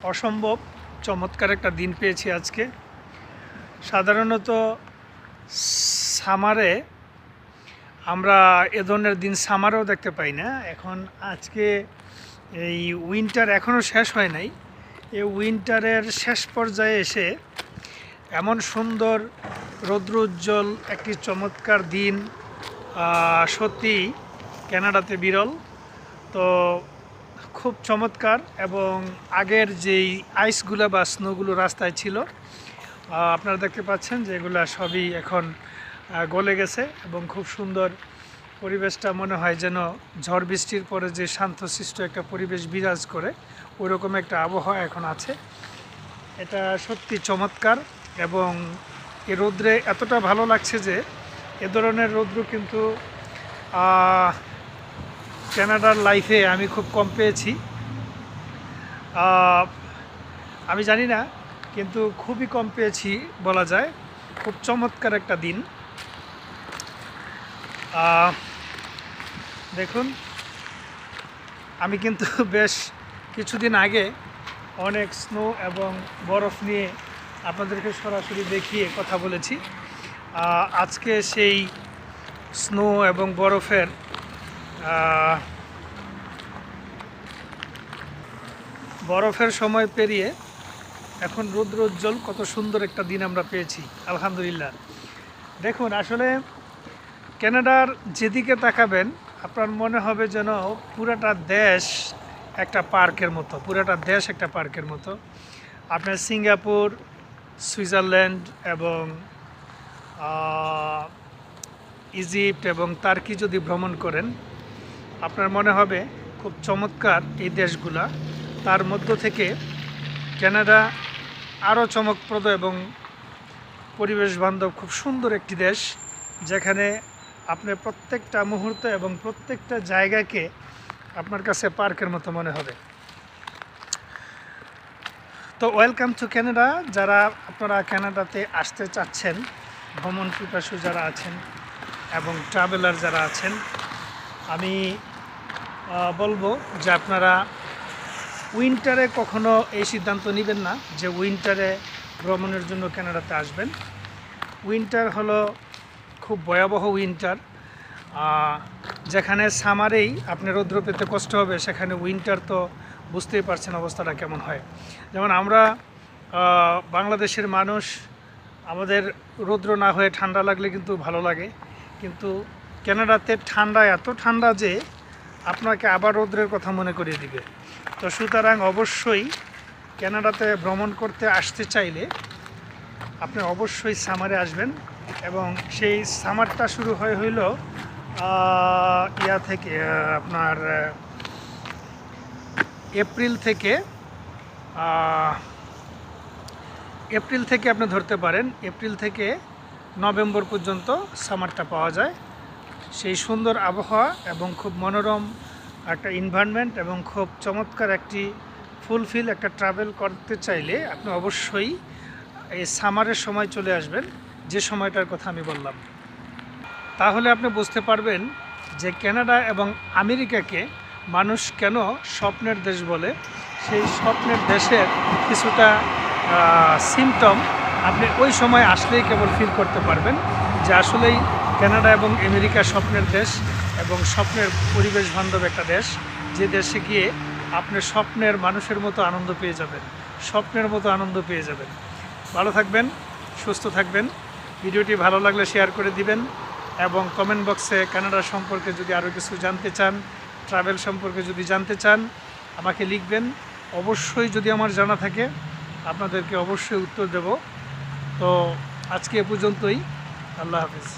অসম্ভব, চমৎকার একটা দিন পেয়েছি আজকে। সাধারণত সামারে আমরা এ ধরনের দিন সামারেও দেখতে পাই না। এখন আজকে এই উইন্টার এখনও শেষ হয় নাই। এই উইন্টারের শেষ পর্যায়ে এসে এমন সুন্দর রৌদ্র উজ্জ্বল একটি চমৎকার দিন সত্যি কানাডাতে বিরল। তো খুব চমৎকার এবং আগের যেই আইসগুলো বা স্নোগুলো রাস্তায় ছিল আপনারা দেখতে পাচ্ছেন যে এগুলো সবই এখন গলে গেছে এবং খুব সুন্দর পরিবেশটা মনে হয় যেন ঝড় বৃষ্টির পরে যে শান্তশিষ্ট একটা পরিবেশ বিরাজ করে ওইরকম একটা আবহাওয়া এখন আছে। এটা সত্যি চমৎকার এবং এই রৌদ্রে এতটা ভালো লাগছে যে এ ধরনের রৌদ্র কিন্তু আহ, কানাডার লাইফে আমি খুব কম পেয়েছি। আমি জানি না কিন্তু খুবই কম পেয়েছি বলা যায়। খুব চমৎকার একটা দিন। দেখুন আমি কিন্তু বেশ কিছুদিন আগে অনেক স্নো এবং বরফ নিয়ে আপনাদেরকে সরাসরি দেখিয়ে কথা বলেছি। আজকে সেই স্নো এবং বরফের বরফের সময় পেরিয়ে এখন রৌদ্র উজ্জ্বল কত সুন্দর একটা দিন আমরা পেয়েছি, আলহামদুলিল্লাহ। দেখুন, আসলে কানাডার যেদিকে তাকাবেন, আপনার মনে হবে যেন পুরাটা দেশ একটা পার্কের মতো, পুরাটা দেশ একটা পার্কের মতো। আপনার সিঙ্গাপুর, সুইজারল্যান্ড এবং ইজিপ্ট এবং তার্কি যদি ভ্রমণ করেন আপনার মনে হবে খুব চমৎকার এই দেশগুলা। তার মধ্য থেকে কানাডা আরও চমকপ্রদ এবং পরিবেশ বান্ধব খুব সুন্দর একটি দেশ, যেখানে আপনি প্রত্যেকটা মুহূর্ত এবং প্রত্যেকটা জায়গাকে আপনার কাছে পার্কের মতো মনে হবে। তো ওয়েলকাম টু কানাডা। যারা আপনারা কানাডাতে আসতে চাচ্ছেন, ভ্রমণ পিপাসু যারা আছেন এবং ট্রাভেলার যারা আছেন আমি বলব যে আপনারা উইন্টারে কখনো এই সিদ্ধান্ত নেবেন না যে উইন্টারে ভ্রমণের জন্য কানাডাতে আসবেন। উইন্টার হলো খুব ভয়াবহ উইন্টার যেখানে সামারেই আপনি রৌদ্র পেতে কষ্ট হবে, সেখানে উইন্টার তো বুঝতেই পারছেন অবস্থাটা কেমন হয়। যেমন আমরা বাংলাদেশের মানুষ, আমাদের রৌদ্র না হয়ে ঠান্ডা লাগলে কিন্তু ভালো লাগে, কিন্তু কানাডাতে ঠান্ডা, এত ঠান্ডা যে আপনাকে আবার রৌদ্রের কথা মনে করিয়ে দিবে। তো সুতরাং অবশ্যই কানাডাতে ভ্রমণ করতে আসতে চাইলে আপনি অবশ্যই সামারে আসবেন এবং সেই সামারটা শুরু হয় হইল ইয়া থেকে আপনার এপ্রিল থেকে এপ্রিল থেকে আপনি ধরতে পারেন, এপ্রিল থেকে নভেম্বর পর্যন্ত সামারটা পাওয়া যায়। সেই সুন্দর আবহাওয়া এবং খুব মনোরম একটা এনভায়রনমেন্ট এবং খুব চমৎকার একটি ফুলফিল একটা ট্রাভেল করতে চাইলে আপনি অবশ্যই এই সামারের সময় চলে আসবেন। যে সময়টার কথা আমি বললাম। তাহলে আপনি বুঝতে পারবেন যে কানাডা এবং আমেরিকাকে মানুষ কেন স্বপ্নের দেশ বলে। সেই স্বপ্নের দেশের কিছুটা সিমটম আপনি ওই সময় আসলেই কেবল ফিল করতে পারবেন যে আসলেই কানাডা এবং আমেরিকা স্বপ্নের দেশ এবং স্বপ্নের পরিবেশ বান্ধব একটা দেশ, যে দেশে গিয়ে আপনি স্বপ্নের মানুষের মতো আনন্দ পেয়ে যাবেন, স্বপ্নের মতো আনন্দ পেয়ে যাবেন। ভালো থাকবেন, সুস্থ থাকবেন। ভিডিওটি ভালো লাগলে শেয়ার করে দিবেন এবং কমেন্ট বক্সে কানাডা সম্পর্কে যদি আরও কিছু জানতে চান, ট্রাভেল সম্পর্কে যদি জানতে চান, আমাকে লিখবেন। অবশ্যই যদি আমার জানা থাকে, আপনাদেরকে অবশ্যই উত্তর দেব। তো আজকে এ পর্যন্তই। আল্লাহ হাফিজ।